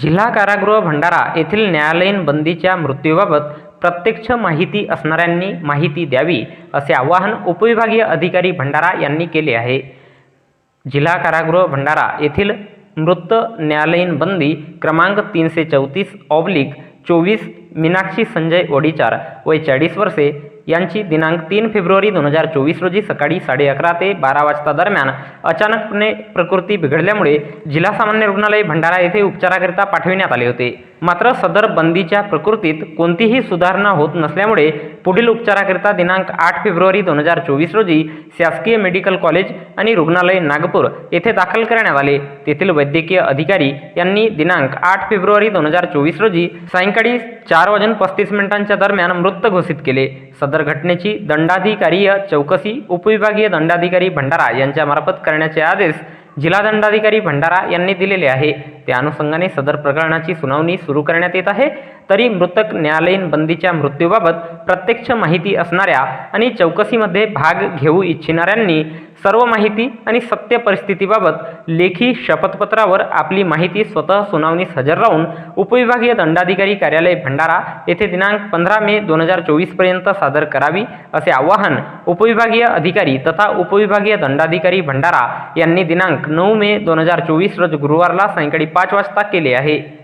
जिल्हा कारागृह भंडारा येथील न्यायालयीन बंदीच्या मृत्यूबाबत प्रत्यक्ष माहिती असणाऱ्यांनी माहिती द्यावी असे आवाहन उपविभागीय अधिकारी भंडारा यांनी केले आहे. जिल्हा कारागृह भंडारा येथील मृत न्यायालयीन बंदी क्रमांक तीनशे चौतीस ऑब्लिक चोवीस मीनाक्षी संजय ओडिचार वय चाळीस वर्षे यांची दिनांक तीन फेब्रुवारी दोन हजार चोवीस रोजी सकाळी साडे अकरा ते बारा वाजता दरम्यान अचानकपणे प्रकृती बिघडल्यामुळे जिल्हा सामान्य रुग्णालय भंडारा येथे उपचाराकरिता पाठविण्यात आले होते. मात्र सदर बंदीच्या प्रकृतीत कोणतीही सुधारणा होत नसल्यामुळे पुढील उपचाराकरिता दिनांक आठ फेब्रुवारी दोन हजार चोवीस रोजी शासकीय मेडिकल कॉलेज आणि रुग्णालय नागपूर येथे दाखल करण्यात आले. तेथील वैद्यकीय अधिकारी यांनी दिनांक आठ फेब्रुवारी दोन हजार चोवीस रोजी सायंकाळी चार वाजून पस्तीस मिनिटांच्या दरम्यान मृत घोषित केले. सदर घटनेची दंडाधिकारीय चौकशी उपविभागीय दंडाधिकारी भंडारा यांच्यामार्फत करण्याचे आदेश जिल्हा दंडाधिकारी भंडारा यांनी दिलेले आहे. त्या अनुषंगाने सदर प्रकरणाची सुनावणी सुरू करण्यात येत आहे. तरी मृतक न्यायालयीन बंदीच्या मृत्यूबाबत प्रत्यक्ष माहिती असणाऱ्या आणि चौकशीमध्ये भाग घेऊ इच्छिणाऱ्यांनी सर्व माहिती आणि सत्य परिस्थितीबाबत लेखी शपथपत्रावर आपली माहिती स्वतः सुनावणीस हजर राहून उपविभागीय दंडाधिकारी कार्यालय भंडारा येथे दिनांक पंधरा मे दोन हजार चोवीसपर्यंत सादर करावी असे आवाहन उपविभागीय अधिकारी तथा उपविभागीय दंडाधिकारी भंडारा यांनी दिनांक नऊ मे दोन हजार चोवीस रोज गुरुवारला सायंकाळी पाच वाजता केले आहे.